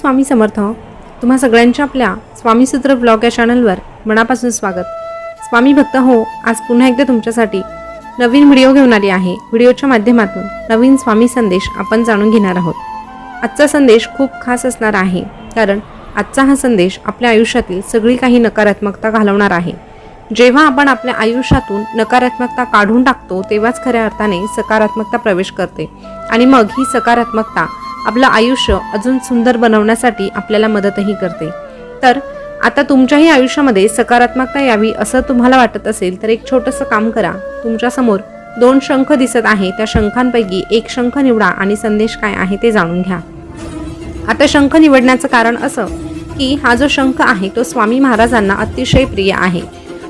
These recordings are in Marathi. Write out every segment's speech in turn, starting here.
स्वामी समर्थ. तुम्हा सगळ्यांच्या आपल्या स्वामीसूत्र ब्लॉग या चॅनलवर मनापासून स्वागत. स्वामी भक्त हो आज पुन्हा एकदा तुमच्यासाठी नवीन व्हिडिओ घेऊन आली आहे. व्हिडिओच्या माध्यमातून नवीन स्वामी संदेश आपण जाणून घेणार आहोत. आजचा संदेश खूप खास असणार आहे. कारण आजचा हा संदेश आपल्या आयुष्यातील सगळी काही नकारात्मकता घालवणार आहे. जेव्हा आपण आपल्या आयुष्यातून नकारात्मकता काढून टाकतो तेव्हाच खऱ्या अर्थाने सकारात्मकता प्रवेश करते. आणि मग ही सकारात्मकता आपलं आयुष्य अजून सुंदर बनवण्यासाठी आपल्याला मदतही करते. तर आता तुमच्याही आयुष्यामध्ये सकारात्मकता यावी असं तुम्हाला वाटत असेल तर एक छोटंसं काम करा. तुमच्यासमोर दोन शंख दिसत आहे त्या शंखांपैकी एक शंख निवडा आणि संदेश काय आहे ते जाणून घ्या. आता शंख निवडण्याचं कारण असं की हा जो शंख आहे तो स्वामी महाराजांना अतिशय प्रिय आहे.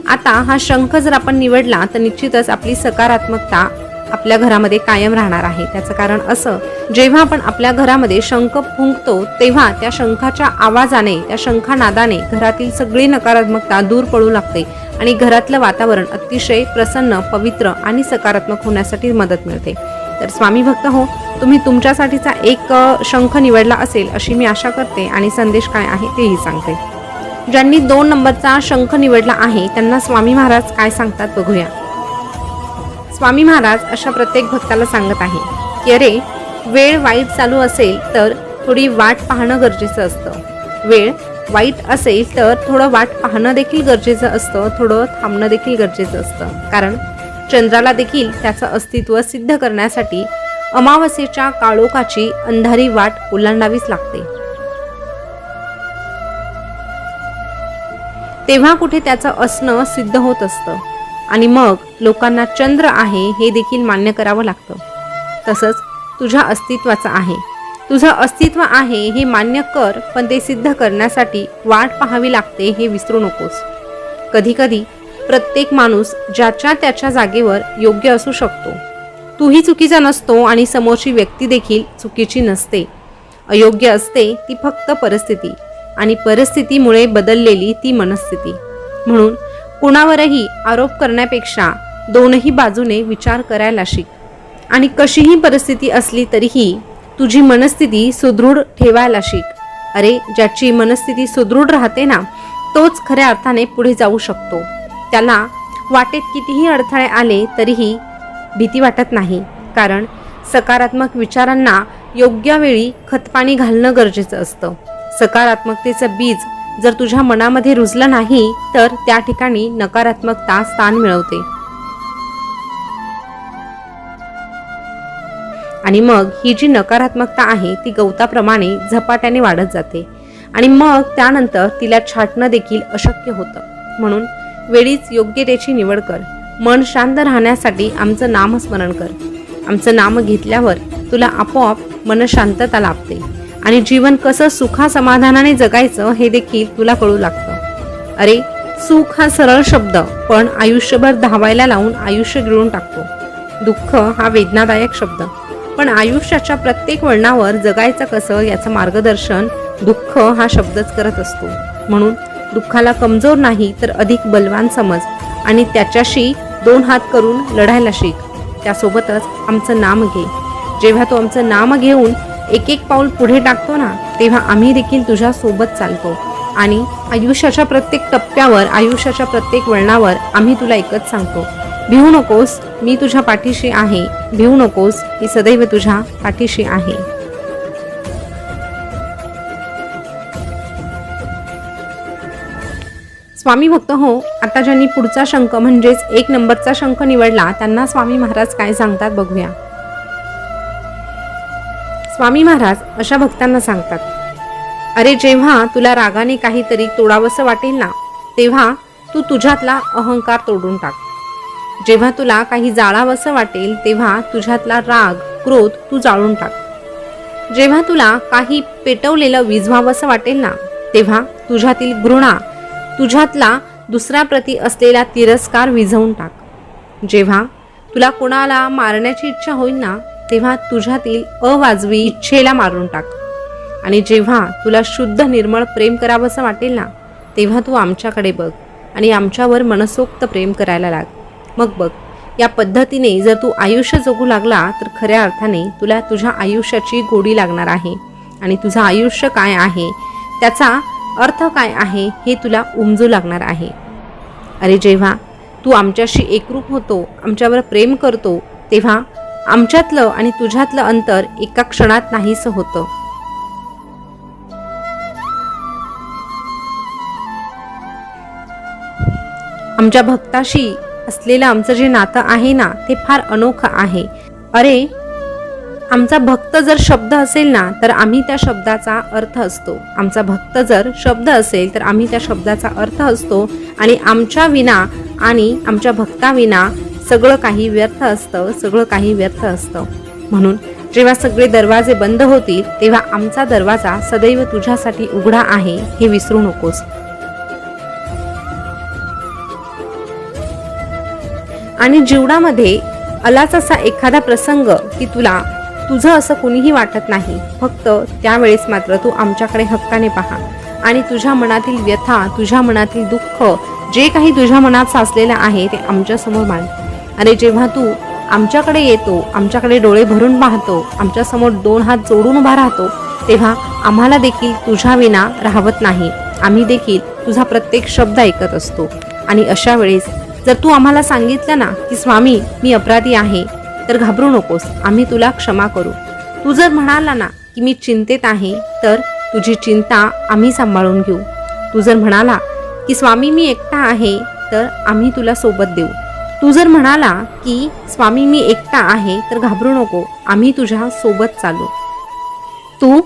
आता हा शंख जर आपण निवडला तर निश्चितच आपली सकारात्मकता आपल्या घरामध्ये कायम राहणार आहे. त्याचं कारण असं जेव्हा आपण आपल्या घरामध्ये शंख फुंकतो तेव्हा त्या शंखाच्या आवाजाने त्या शंखानादाने घरातील सगळी नकारात्मकता दूर पडू लागते आणि घरातलं वातावरण अतिशय प्रसन्न पवित्र आणि सकारात्मक होण्यासाठी मदत मिळते. तर स्वामी भक्त हो तुम्ही तुमच्यासाठीचा एक शंख निवडला असेल अशी मी आशा करते आणि संदेश काय आहे तेही सांगते. ज्यांनी दोन नंबरचा शंख निवडला आहे त्यांना स्वामी महाराज काय सांगतात बघूया. स्वामी महाराज अशा प्रत्येक भक्ताला सांगत आहे की अरे वेळ वाईट चालू असेल तर थोडी वाट पाहणं गरजेचं असतं. वेळ वाईट असेल तर थोडं वाट पाहणं देखील गरजेचं असतं. थोडं थांबणं देखील गरजेचं असतं. कारण चंद्राला देखील त्याचं अस्तित्व सिद्ध करण्यासाठी अमावस्येच्या काळोखाची अंधारी वाट ओलांडावीच लागते. तेव्हा कुठे त्याचं असणं सिद्ध होत असतं. आणि मग लोकांना चंद्र आहे हे देखील मान्य करावं लागतं. तसंच तुझ्या अस्तित्वाचं आहे. तुझं अस्तित्व आहे हे मान्य कर पण ते सिद्ध करण्यासाठी वाट पाहावी लागते हे विसरू नकोस. कधीकधी प्रत्येक माणूस ज्याच्या त्याच्या जागेवर योग्य असू शकतो. तूही चुकीचा नसतो आणि समोरची व्यक्ती देखील चुकीची नसते. अयोग्य असते ती फक्त परिस्थिती आणि परिस्थितीमुळे बदललेली ती मनस्थिती. म्हणून कुणावरही आरोप करण्यापेक्षा दोनही बाजूने विचार करायला शिक. आणि कशीही परिस्थिती असली तरीही तुझी मनस्थिती सुदृढ ठेवायला शिक. अरे ज्याची मनस्थिती सुदृढ राहते ना तोच खऱ्या अर्थाने पुढे जाऊ शकतो. त्याला वाटेत कितीही अडथळे आले तरीही भीती वाटत नाही कारण सकारात्मक विचारांना योग्य वेळी खतपाणी घालणं गरजेचं असतं. सकारात्मकतेचं बीज जर तुझ्या मनामध्ये रुजलं नाही तर त्या ठिकाणी नकारात्मकता स्थान मिळवते. आणि मग ही जी नकारात्मकता आहे ती गवताप्रमाणे झपाट्याने वाढत जाते. आणि मग त्यानंतर तिला छाटणं देखील अशक्य होतं. म्हणून वेळीच योग्यतेची निवड कर. मन शांत राहण्यासाठी आमचं नामस्मरण कर. आमचं नाम घेतल्यावर तुला आपोआप मन शांतता लाभते. आणि जीवन कसं सुखा समाधानाने जगायचं हे देखील तुला कळू लागतं. अरे सुख हा सरळ शब्द पण आयुष्यभर धावायला लावून आयुष्य गिळून टाकतो. दुःख हा वेदनादायक शब्द. पण आयुष्याच्या प्रत्येक वळणावर जगायचं कसं याचं मार्गदर्शन दुःख हा शब्दच करत असतो. म्हणून दुःखाला कमजोर नाही तर अधिक बलवान समज आणि त्याच्याशी दोन हात करून लढायला शिक. त्यासोबतच आमचं नाम घे. जेव्हा तो आमचं नाम घेऊन एक एक पाऊल पुढे टाकतो ना तेव्हा आम्ही देखील तुझ्या सोबत चालतो. आणि आयुष्याच्या प्रत्येक टप्प्यावर आयुष्याच्या प्रत्येक वळणावर आम्ही तुला एकच सांगतो. भिवू नकोस मी तुझ्या पाठीशी आहे. भिवू नकोस मी सदैव तुझ्या पाठीशी आहे. स्वामी भक्त हो आता ज्यांनी पुढचा शंख म्हणजेच एक नंबरचा शंख निवडला त्यांना स्वामी महाराज काय सांगतात बघूया. स्वामी महाराज अशा भक्तांना सांगतात अरे जेव्हा तुला रागाने काहीतरी तोडावंसं वाटेल ना तेव्हा तू तुझ्यातला अहंकार तोडून टाक. जेव्हा तुला काही जाळावंसं वाटेल तेव्हा तुझ्यातला राग क्रोध तू जाळून टाक. जेव्हा तुला काही पेटवलेलं विझवावंसं वाटेल ना तेव्हा तुझ्यातील घृणा तुझ्यातला दुसऱ्याप्रती असलेला तिरस्कार विझवून टाक. जेव्हा तुला कोणाला मारण्याची इच्छा होईल ना तेव्हा तुझ्यातील अवाजवी इच्छेला मारून टाक. आणि जेव्हा तुला शुद्ध निर्मळ प्रेम करावंसं वाटेल ना तेव्हा तू आमच्याकडे बघ आणि आमच्यावर मनसोक्त प्रेम करायला लाग. मग बघ या पद्धतीने जर तू आयुष्य जगू लागला तर खऱ्या अर्थाने तुला तुझ्या आयुष्याची गोडी लागणार आहे. आणि तुझं आयुष्य काय आहे त्याचा अर्थ काय आहे हे तुला उमजू लागणार आहे. अरे जेव्हा तू आमच्याशी एकरूप होतो आमच्यावर प्रेम करतो तेव्हा आमच्यातलं आणि तुझ्यातलं अंतर एका क्षणात नाहीसं होतं. आमच्या भक्ताशी असलेलं आमचं जे नातं आहे ना ते फार अनोखं आहे. अरे आमचा भक्त जर शब्द असेल ना तर आम्ही त्या शब्दाचा अर्थ असतो. आमचा भक्त जर शब्द असेल तर आम्ही त्या शब्दाचा अर्थ असतो. आणि आमच्या विना आणि आमच्या भक्ताविना सगळं काही व्यर्थ असतं सगळं काही व्यर्थ असतं. म्हणून जेव्हा सगळे दरवाजे बंद होतील तेव्हा आमचा दरवाजा सदैव तुझ्यासाठी उघडा आहे हे विसरू नकोस. आणि जीवनामध्ये आलाच असा एखादा प्रसंग की तुला तुझं असं कुणीही वाटत नाही. फक्त त्यावेळेस मात्र तू आमच्याकडे हक्काने पहा. आणि तुझ्या मनातील व्यथा तुझ्या मनातील दुःख जे काही तुझ्या मनात साचलेलं आहे ते आमच्यासमोर मांड. अरे जेव्हा तू आमच्याकडे येतो आमच्याकडे डोळे भरून पाहतो आमच्यासमोर दोन हात जोडून उभा राहतो तेव्हा आम्हाला देखील तुझ्या विना राहवत नाही. आम्ही देखील तुझा प्रत्येक शब्द ऐकत असतो. आणि अशा वेळेस जर तू आम्हाला सांगितलं ना की स्वामी मी अपराधी आहे तर घाबरू नकोस आम्ही तुला क्षमा करू. तू जर म्हणाला ना की मी चिंतेत आहे तर तुझी चिंता आम्ही सांभाळून घेऊ. तू जर म्हणाला की स्वामी मी एकटा आहे तर आम्ही तुला सोबत देऊ. तू जर म्हणाला की स्वामी मी एकटा आहे तर घाबरू नको आम्ही तुझ्या सोबत चालू. तू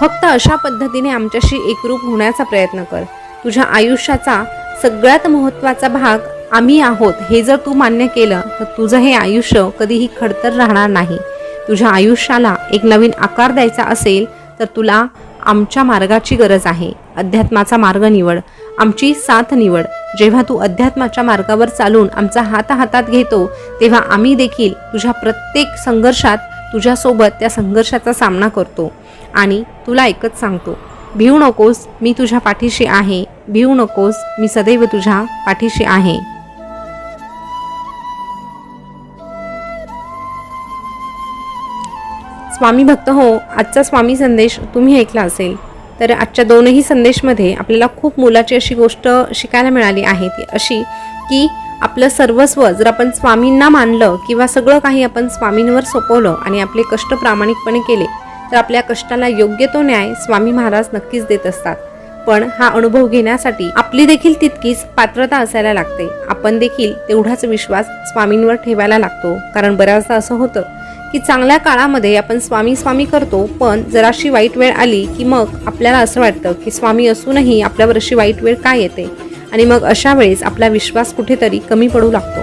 फक्त अशा पद्धतीने आमच्याशी एकरूप होण्याचा प्रयत्न कर. तुझ्या आयुष्याचा सगळ्यात महत्त्वाचा भाग आम्ही आहोत हे जर तू मान्य केलं तर तुझं हे आयुष्य कधीही खडतर राहणार नाही. तुझ्या आयुष्याला एक नवीन आकार द्यायचा असेल तर तुला आमच्या मार्गाची गरज आहे. अध्यात्माचा मार्ग निवड. आमची साथ निवड. जेव्हा तू अध्यात्माच्या मार्गावर चालून आमचा हात हातात घेतो तेव्हा आम्ही देखील तुझ्या प्रत्येक संघर्षात तुझ्यासोबत त्या संघर्षाचा सामना करतो आणि तुला एकच सांगतो. भिवू नकोस मी तुझ्या पाठीशी आहे. भिवू नकोस मी सदैव तुझ्या पाठीशी आहे. स्वामी भक्त हो आजचा स्वामी संदेश तुम्ही ऐकला असेल तर आजच्या दोनही संदेशमध्ये आपल्याला खूप मोलाची अशी गोष्ट शिकायला मिळाली आहे. ती अशी की आपलं सर्वस्व जर आपण स्वामींना मानलं किंवा सगळं काही आपण स्वामींवर सोपवलं आणि आपले कष्ट प्रामाणिकपणे केले तर आपल्या कष्टाला योग्य तो न्याय स्वामी महाराज नक्कीच देत असतात. पण हा अनुभव घेण्यासाठी आपली देखील तितकीच पात्रता असायला लागते. आपण देखील तेवढाच विश्वास स्वामींवर ठेवायला लागतो. कारण बऱ्याचदा असं होतं की चांगल्या काळामध्ये आपण स्वामी स्वामी करतो पण जराशी वाईट वेळ आली की मग आपल्याला असं वाटतं की स्वामी असूनही आपल्यावर अशी वाईट वेळ काय येते? आणि मग अशा वेळेस आपला विश्वास कुठेतरी कमी पडू लागतो.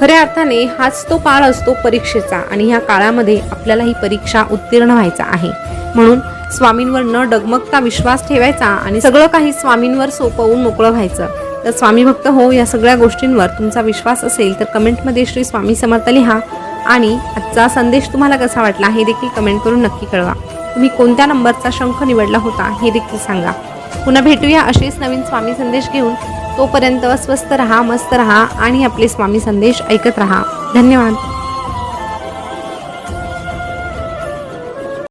खऱ्या अर्थाने हाच तो काळ असतो परीक्षेचा आणि ह्या काळामध्ये आपल्याला ही परीक्षा उत्तीर्ण व्हायचा आहे. म्हणून स्वामींवर न डगमगता विश्वास ठेवायचा आणि सगळं काही स्वामींवर सोपवून मोकळं व्हायचं. तर स्वामी भक्त हो या सगळ्या गोष्टींवर तुमचा विश्वास असेल तर कमेंटमध्ये श्री स्वामी समर्थ लिहा. आणि आजचा संदेश तुम्हाला कसा वाटला हे देखील कमेंट करून नक्की कळवा. तुम्ही कोणत्या नंबरचा शंख निवडला होता हे देखील सांगा. पुन्हा भेटूया असेच नवीन स्वामी संदेश घेऊन. तोपर्यंत स्वस्त रहा मस्त रहा आणि आपले स्वामी संदेश ऐकत रहा. धन्यवाद.